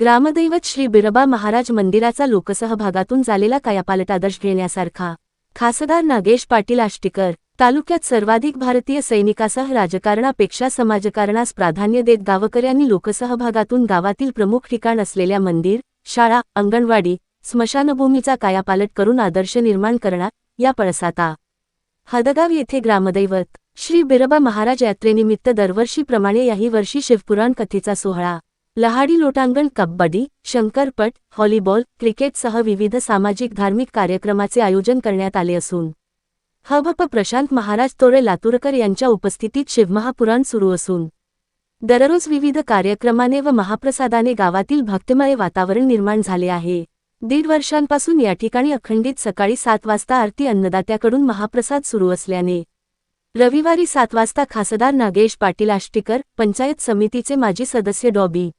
ग्रामदैवत श्री बिरबा महाराज मंदिराचा लोकसहभागातून झालेला कायापालट आदर्श घेण्यासारखा खासदार नागेश पाटील आष्टीकर तालुक्यात सर्वाधिक भारतीय सैनिकासह राजकारणापेक्षा समाजकारणास प्राधान्य देत गावकऱ्यांनी लोकसहभागातून गावातील प्रमुख ठिकाण असलेल्या मंदिर शाळा अंगणवाडी स्मशानभूमीचा कायापालट करून आदर्श निर्माण करणार या पळसाता. हदगाव येथे ग्रामदैवत श्री बिरबा महाराज यात्रेनिमित्त दरवर्षीप्रमाणे याही वर्षी शिवपुराण कथेचा सोहळा लहाडी लोटांगण कबड्डी शंकरपट व्हॉलीबॉल क्रिकेटसह विविध सामाजिक धार्मिक कार्यक्रमाचे आयोजन करण्यात आले असून हभप प्रशांत महाराज तोरे लातूरकर यांच्या उपस्थितीत शिवमहापुराण सुरू असून दररोज विविध कार्यक्रमाने व महाप्रसादाने गावातील भक्तिमय वातावरण निर्माण झाले आहे. दीड वर्षांपासून या ठिकाणी अखंडित सकाळी सात वाजता आरती अन्नदात्याकडून महाप्रसाद सुरू असल्याने रविवारी सात वाजता खासदार नागेश पाटील आष्टीकर पंचायत समितीचे माजी सदस्य डॉबी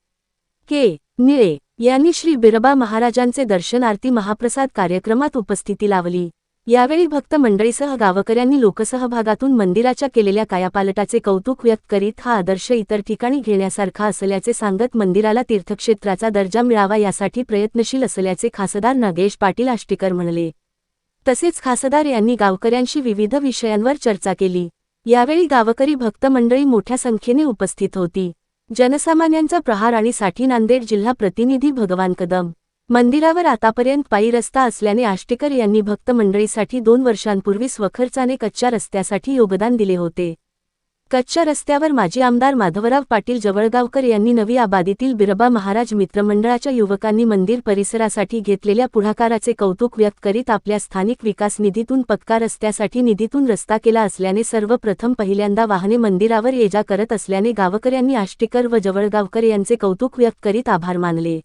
के. निळे यांनी श्री बिरबा महाराजांचे दर्शन आरती महाप्रसाद कार्यक्रमात उपस्थिती लावली. यावेळी भक्त मंडळीसह गावकऱ्यांनी लोकसहभागातून मंदिराच्या केलेल्या कायापालटाचे कौतुक व्यक्त करीत हा आदर्श इतर ठिकाणी घेण्यासारखा असल्याचे सांगत मंदिराला तीर्थक्षेत्राचा दर्जा मिळावा यासाठी प्रयत्नशील असल्याचे खासदार नागेश पाटील आष्टीकर म्हणले. तसेच खासदार यांनी गावकऱ्यांशी विविध विषयांवर चर्चा केली. यावेळी गावकरी भक्त मंडळी मोठ्या संख्येने उपस्थित होती. जनसामान्यांचा प्रहार आणि साठी नांदेड जिल्हा प्रतिनिधी भगवान कदम. मंदिरावर आतापर्यंत पायी रस्ता असल्याने आष्टेकर यांनी भक्त मंडळीसाठी दोन वर्षांपूर्वी स्वखर्चाने कच्च्या रस्त्यासाठी योगदान दिले होते. कच्च्या रस्त्यावर माजी आमदार माधवराव पाटील जवळगावकर यांनी नवी आबादीतील बिरबा महाराज मित्रमंडळाच्या युवकांनी मंदिर परिसरासाठी घेतलेल्या पुढाकाराचे कौतुक व्यक्त करीत आपल्या स्थानिक विकास निधीतून पक्का रस्त्यासाठी निधीतून रस्ता केला असल्याने सर्वप्रथम पहिल्यांदा वाहने मंदिरावर ये जा करत असल्याने गावकऱ्यांनी आष्टीकर व जवळगावकर यांचे कौतुक व्यक्त करीत आभार मानले.